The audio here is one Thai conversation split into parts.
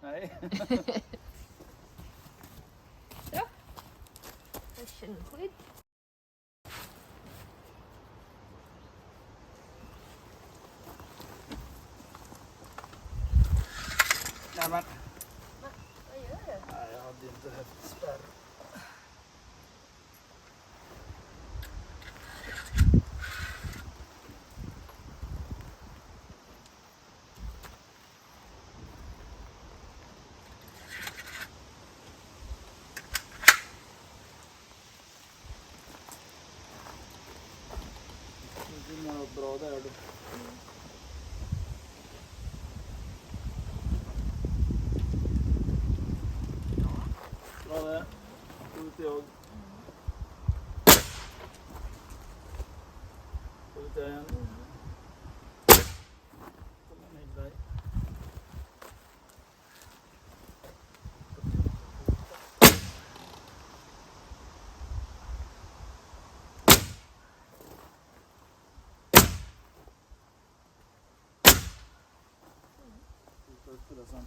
Nej. Hörselskydd. Nej men. Vad Ricardo. É? É tudo teu Birazdan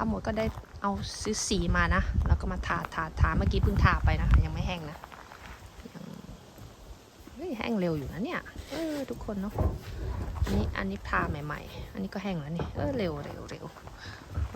ข้าหมดก็ได้เอาซื้อสีมานะ แล้วก็มาทาทาทาเมื่อกี้เพิ่งทาไปนะคะยังไม่แห้งนะยังเฮ้ยแห้งเร็วอยู่นะเนี่ยเออทุกคนเนาะอันนี้อันนี้ทาใหม่ๆ อันนี้ก็แห้งแล้วนี่เออเร็วเร็วเร็ว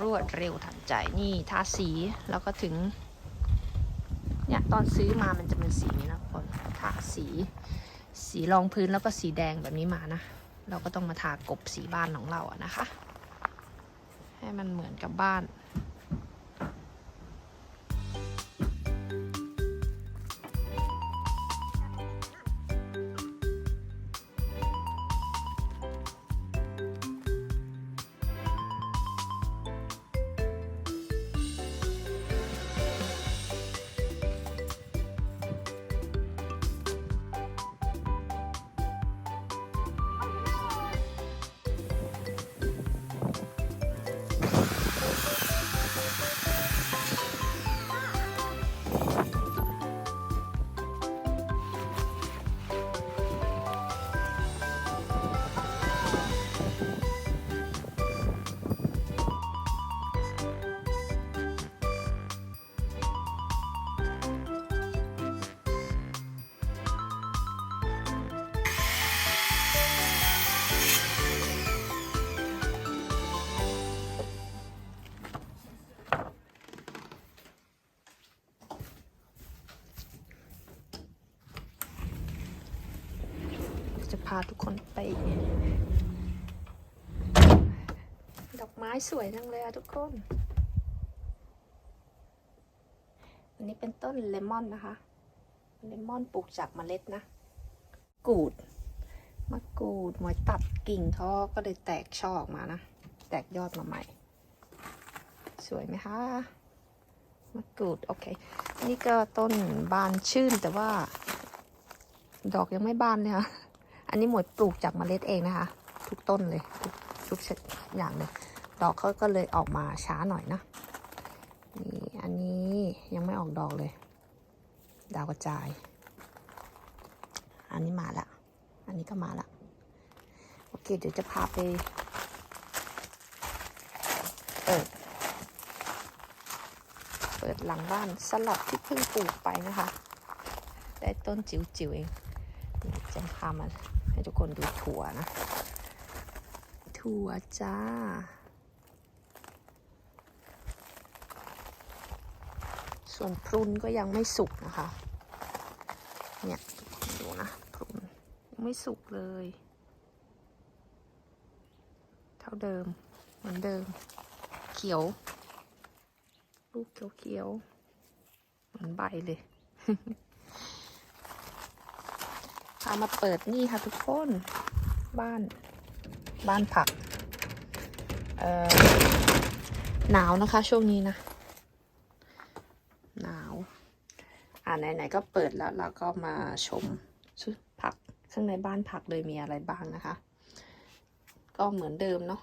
รวดเร็วทันใจนี่ทาสีแล้วก็ถึงเนี่ยตอนซื้อมามันจะเป็นสีนี้นะทุกคนทาสี สีรองพื้นแล้วก็สีแดงแบบนี้มานะ เราก็ต้องมาทากบสีบ้านของเราอะนะคะ ให้มันเหมือนกับบ้านาทุกคนไป ดอกไม้สวยจังเลยอะทุกคน อันนี้เป็นต้นเลมอนนะคะ เลมอนปลูกจากเมล็ดนะ กูด มะกรูดหมวยตัดกิ่งเขาก็เลยแตกช่อออกมานะ แตกยอดมาใหม่ สวยไหมคะมะกรูดโอเคนี่ก็ต้นบานชื่นแต่ว่า ดอกยังไม่บานเลยค่ะ อันนี้หมวยปลูกจากเมล็ดเองนะคะ ทุกต้นเลย ทุกทุกชนิดอย่างเลย ดอกเขาก็เลยออกมาช้าหน่อยนะนี่อันนี้ยังไม่ออกดอกเลย ดาวกระจาย อันนี้มาละ อันนี้ก็มาละ โอเค เดี๋ยวจะพาไปเปิดเปิดหลังบ้านสลัดที่เพิ่งปลูกไปนะคะ ได้ต้นจิ๋วๆเอง จะพามา ให้ทุกคนดูถั่วนะ ถั่วจ้า ส่วนพรุนก็ยังไม่สุกนะคะ เนี่ย ดูนะพรุนยังไม่สุกเลย เท่าเดิม เหมือนเดิม เขียว ลูกเขียวๆเหมือนใบเลย พามาเปิดนี่ค่ะทุกคน บ้าน บ้านผัก เอ่อ หนาวนะคะ ช่วงนี้นะ หนาว อ่าไหนๆก็เปิดแล้วเราก็มาชมชุดผักข้างในบ้านผักเลยมีอะไรบ้างนะคะ ก็เหมือนเดิมเนาะ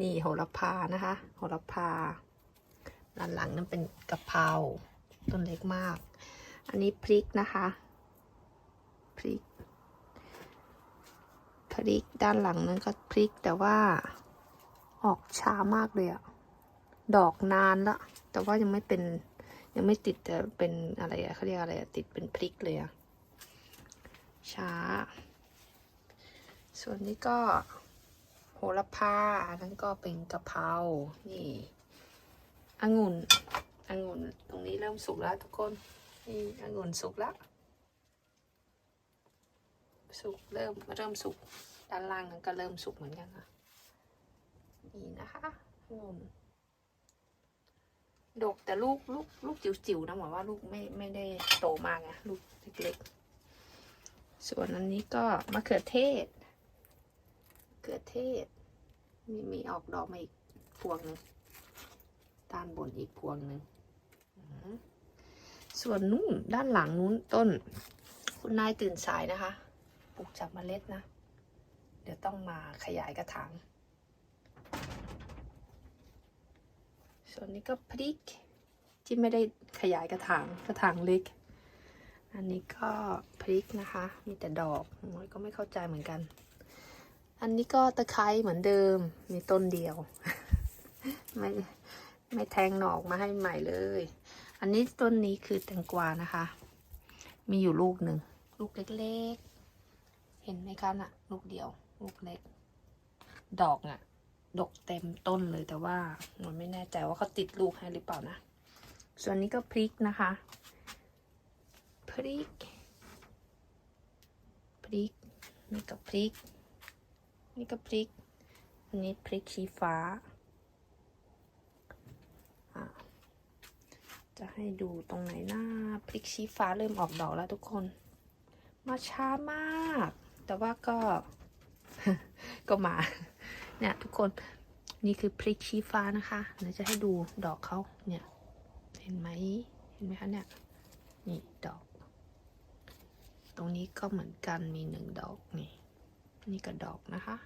นี่โหระพานะคะ โหระพา ด้านหลังนั่นเป็นกะเพรา ต้นเล็กมาก อันนี้พริกนะคะ พริกพริกด้านหลังนั้นก็พริกแต่ว่าออกช้ามากเลยอะดอกนานละ แต่ว่ายังไม่เป็นยังไม่ติดแต่เป็นอะไรอะเขาเรียกอะไรอะติดเป็นพริกเลยอะช้า ส่วนนี้ก็โหระพาอันนั้นก็เป็นกะเพรา นี่องุ่นองุ่นตรงนี้เริ่มสุกแล้วทุกคน นี่องุ่นสุกแล้ว สุกเริ่มเริ่มสุกด้านล่างนั้นก็เริ่มสุกเหมือนกันนะนี่นะคะองุ่นดกแต่ลูกลูกลูกจิ๋วๆนะหมายว่าลูกไม่ไม่ได้โตมากนะลูกเล็กๆ ส่วนอันนี้ก็มะเขือเทศมะเขือเทศมีมีออกดอกมาอีกพวงหนึ่งด้านบนอีกพวงหนึ่งส่วนนู้นด้านหลังนู้นต้น คุณนายตื่นสายนะคะ ปลูกจากเมล็ดนะ เดี๋ยวต้องมาขยายกระถาง ส่วนนี้ก็พริกที่ไม่ได้ขยายกระถางกระถางเล็ก อันนี้ก็พริกนะคะ มีแต่ดอกโอ้ยก็ไม่เข้าใจเหมือนกัน อันนี้ก็ตะไคร้เหมือนเดิม มีต้นเดียว ไม่ไม่แทงหนอกมาให้ใหม่เลย อันนี้ต้นนี้คือแตงกวานะคะ มีอยู่ลูกหนึ่ง ลูกเล็กๆ เห็นไหมคะน่ะ ลูกเดียว ลูกเล็ก ดอกน่ะ ดกเต็มต้นเลยแต่ว่าหนูไม่แน่ใจว่าเขาติดลูกให้หรือเปล่านะ ส่วนนี้ก็พริกนะคะ พริก พริก นี่ก็พริก นี่ก็พริก อันนี้พริกชี้ฟ้า จะให้ดูตรงไหนหน้าพริกชี้ฟ้าเริ่มออกดอกแล้วทุกคนมาช้ามาก แต่ว่าก็ ก็มาเนี่ยทุกคนนี่คือพริกชี้ฟ้านะคะเดี๋ยวจะให้ดูดอกเขาเนี่ย เห็นไหมเห็นไหมคะเนี่ยนี่ดอก ตรงนี้ก็เหมือนกันมีหนึ่งดอกนี่ นี่ก็ดอกนะคะ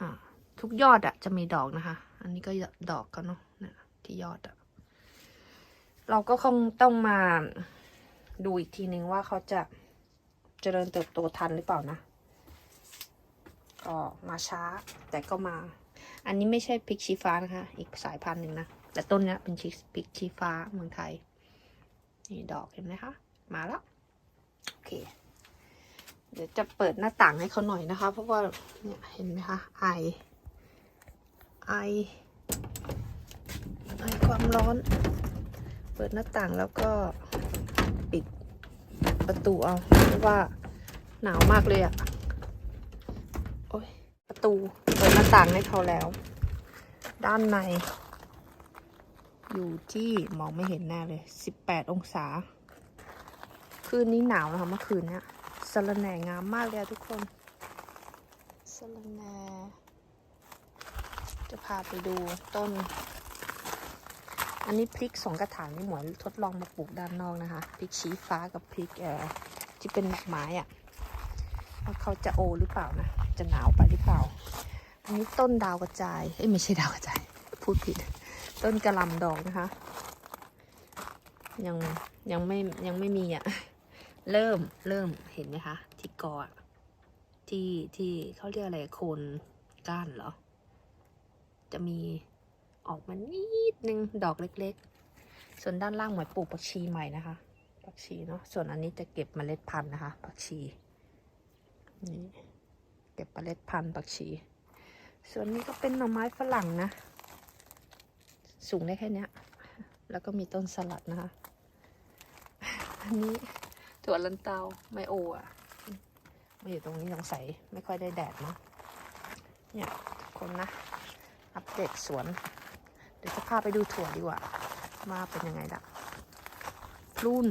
อ่าทุกยอดอะจะมีดอกนะคะ อันนี้ก็ดอกกันเนาะที่ยอดอะเราก็คงต้องมาดูอีกทีนึงว่าเขาจะ เจริญเติบโตทันหรือเปล่านะ ก็มาช้าแต่ก็มา อันนี้ไม่ใช่พริกชี้ฟ้านะคะ อีกสายพันธุ์หนึ่งนะ แต่ต้นนี้เป็นชิพริกชี้ฟ้าเมืองไทย นี่ดอกเห็นไหมคะ มาแล้ว โอเค เดี๋ยวจะเปิดหน้าต่างให้เขาหน่อยนะคะ เพราะว่าเนี่ยเห็นไหมคะ ไอ ไอ ไอความร้อน เปิดหน้าต่างแล้วก็ปิด ประตูเอาเพราะว่าหนาวมากเลยอะโอ้ยประตูเปิดหน้าต่างให้เขาแล้ว ด้านใน อยู่ที่มองไม่เห็นแน่เลย 18 องศา คืนนี้หนาวนะคะเมื่อคืนเนี้ยสะระแหนงามมากเลยทุกคนสะระแหนจะพาไปดูต้น อันนี้พริกสองกระถางนี่หมวยทดลองมาปลูกด้านนอกนะคะพริกชี้ฟ้ากับพริกเอ่อที่เป็นดอกไม้อะว่าเขาจะโอหรือเปล่านะจะหนาวไปหรือเปล่า อันนี้ต้นดาวกระจายเอ้ยไม่ใช่ดาวกระจาย พูดผิด ต้นกระลำดอกนะคะ ยังยังไม่ยังไม่มีอะเริ่มเริ่มเห็นไหมคะที่กออะที่ที่เขาเรียกอะไรโคนก้านเหรอ จะมี ออกมานิดนึงดอกเล็กๆ ส่วนด้านล่างหมายปลูกผักชีใหม่นะคะผักชีเนาะส่วนอันนี้จะเก็บเมล็ดพันธุ์นะคะผักชีนี่เก็บเมล็ดพันธุ์ผักชี ส่วนนี้ก็เป็นหน่อไม้ฝรั่งนะ สูงได้แค่นี้แล้วก็มีต้นสลัดนะคะ อันนี้ถั่วลันเตาไมโออะมาอยู่ตรงนี้สงสัยไม่ค่อยได้แดดเนาะเนี่ยทุกคนนะ อัปเดตสวน เดี๋ยวจะพาไปดูถั่วดีกว่าว่าเป็นยังไงละพรุ่น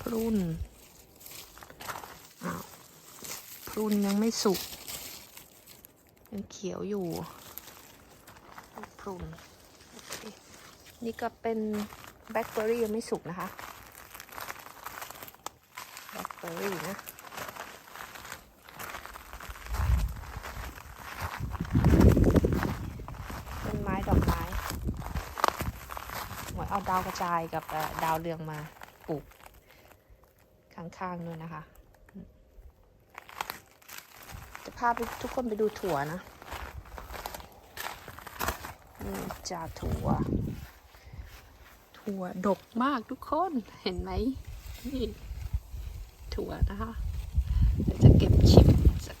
พรุ่นอ้าวพรุ่นยังไม่สุกยังเขียวอยู่พรุ่นโอเคนี่ก็เป็นแบล็คเบอร์รี่ยังไม่สุกนะคะแบล็คเบอร์รี่นะ ต้นไม้ดอกไม้หมวย เอาดาวกระจายกับดาวเรืองมาปลูกข้างๆด้วยนะคะ จะพาไปทุกคนไปดูถั่วนะนี่จ่าถั่ว ถั่วดกมากทุกคนเห็นไหมนี่ถั่วนะคะเดี๋ยวจะเก็บชิมสัก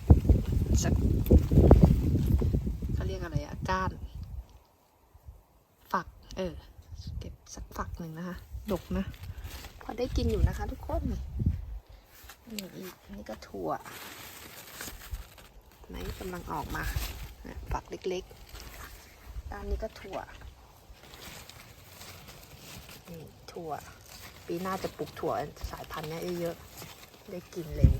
สักเขาเรียกอะไรอะก้าน ฝัก เออ เก็บสักฝักหนึ่งนะคะ ดกนะ พอได้กินอยู่นะคะทุกคนนี่อีกนี่ก็ถั่วไหนกำลังออกมาฝักเล็กๆด้านนี้ก็ถั่วนี่ถั่ว ปีหน้าจะปลูกถั่วสายพันธุ์นี้เยอะๆ ได้กินเร็ว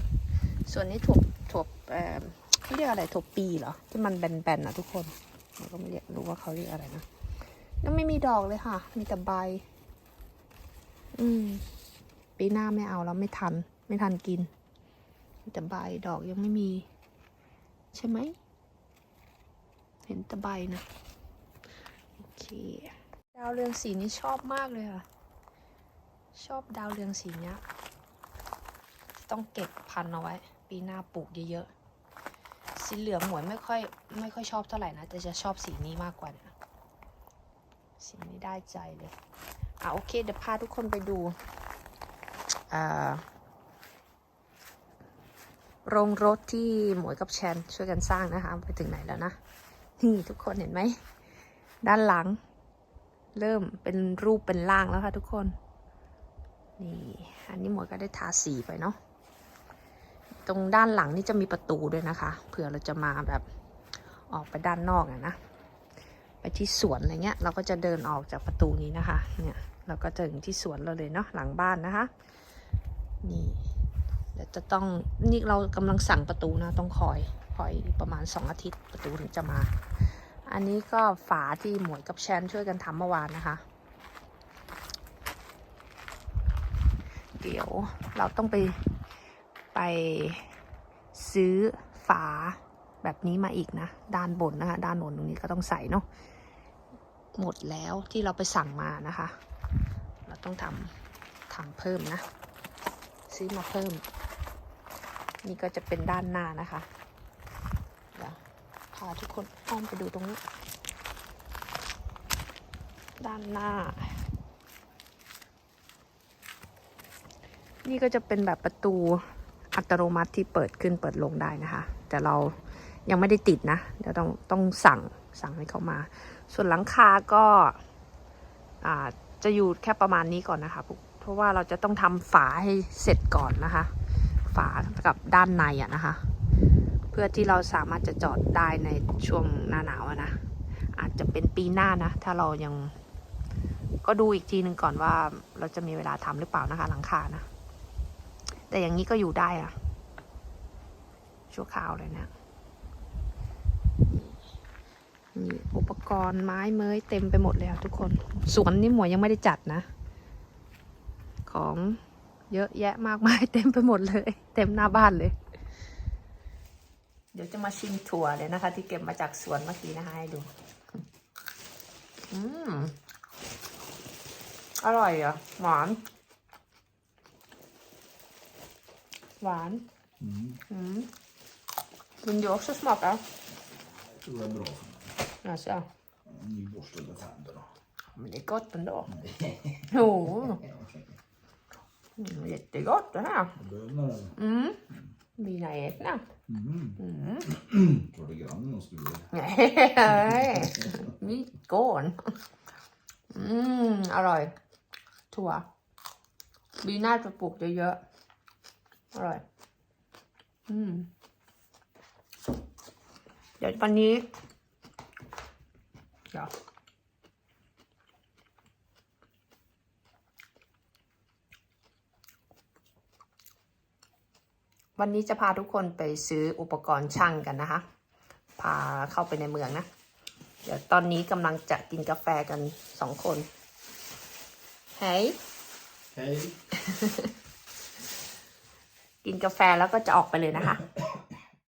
ส่วนนี้ถั่วถั่วเอ่อเขาเรียกอะไรถั่วปีเหรอ ที่มันแบนๆนะทุกคนเราก็ไม่เรียกรู้ว่าเขาเรียกอะไรนะ ยังไม่มีดอกเลยค่ะ มีแต่ใบ อืม ปีหน้าไม่เอาแล้วไม่ทัน ไม่ทันกิน มีแต่ใบดอกยังไม่มี ใช่ไหม เห็นแต่ใบนะ โอเค ดาวเรืองสีนี้ชอบมากเลยค่ะ ชอบดาวเรืองสีเนี้ย ต้องเก็บพันธุ์เอาไว้ ปีหน้าปลูกเยอะๆ สีเหลืองหมวยไม่ค่อยไม่ค่อยชอบเท่าไหร่นะ แต่จะชอบสีนี้มากกว่านะ สีนี้ได้ใจเลยอะโอเคเดี๋ยวพาทุกคนไปดูอ่าโรงรถที่หมวยกับแชนช่วยกันสร้างนะคะไปถึงไหนแล้วนะนี่ทุกคนเห็นไหม ด้านหลัง เริ่มเป็นรูปเป็นร่างแล้วค่ะทุกคนนี่อันนี้หมวยก็ได้ทาสีไปเนาะตรงด้านหลังนี่จะมีประตูด้วยนะคะเผื่อเราจะมาแบบออกไปด้านนอกอะนะ ไปที่สวนอะไรเงี้ย เราก็จะเดินออกจากประตูนี้นะคะ เนี่ยเราก็จะถึงที่สวนเราเลยเนาะหลังบ้านนะคะ นี่เดี๋ยวจะต้องนี่เรากำลังสั่งประตูนะต้องคอยคอยประมาณสองอาทิตย์ประตูถึงจะมา อันนี้ก็ฝาที่หมวยกับแชนช่วยกันทำเมื่อวานนะคะ เดี๋ยวเราต้องไปไปซื้อฝา แบบนี้มาอีกนะ ด้านบนนะคะ ด้านบนตรงนี้ก็ต้องใส่เนาะหมดแล้วที่เราไปสั่งมานะคะ เราต้องทำทำเพิ่มนะ ซื้อมาเพิ่ม นี่ก็จะเป็นด้านหน้านะคะเดี๋ยวพาทุกคนอ้อมไปดูตรงนี้ ด้านหน้า นี่ก็จะเป็นแบบประตูอัตโนมัติที่เปิดขึ้นเปิดลงได้นะคะ แต่เรา ยังไม่ได้ติดนะ เดี๋ยวต้องต้องสั่งสั่งให้เขามา ส่วนหลังคาก็าจะอยู่แค่ประมาณนี้ก่อนนะคะเพราะเพราะว่าเราจะต้องทำฝาให้เสร็จก่อนนะคะ ฝากับด้านในอะนะคะ เพื่อที่เราสามารถจะจอดได้ในช่วงหน้าหนาวนะ อาจจะเป็นปีหน้านะ ถ้าเรายังก็ดูอีกทีหนึ่งก่อนว่าเราจะมีเวลาทำหรือเปล่านะคะ หลังคานะ แต่อย่างนี้ก็อยู่ได้อะชั่วคราวเลยเนะ นี่อุปกรณ์ไม้เมยเต็มไปหมดเลยอะทุกคน สวนนี่หมวยยังไม่ได้จัดนะ ของเยอะแยะมากมายเต็มไปหมดเลย เต็มหน้าบ้านเลย เดี๋ยวจะมาชิมถั่วเลยนะคะ ที่เก็บมาจากสวนเมื่อกี้นะคะให้ดู อืม อร่อยอะหวาน หวาน Mm. อืม Vill du också smaka? Jag tror det är bra för mig. Alltså, Nyborstade tänder då. men det är gott ändå. Jo. Mm, jättegott det här. Bönor eller? Mm. Mina egna. Mm. Mm. Var det grannen smula. เฮ้ยนี่โกนอืมอร่อย ถั่วบีน่าจะปลูกเยอะๆ อร่อย อืม เดี๋ยววันนี้ เดี๋ยว วันนี้จะพาทุกคนไปซื้ออุปกรณ์ช่างกันนะคะ พาเข้าไปในเมืองนะ เดี๋ยวตอนนี้กำลังจะกินกาแฟกันสองคนเฮ้ย Hej! กินกาแฟแล้วก็จะออกไปเลยนะคะ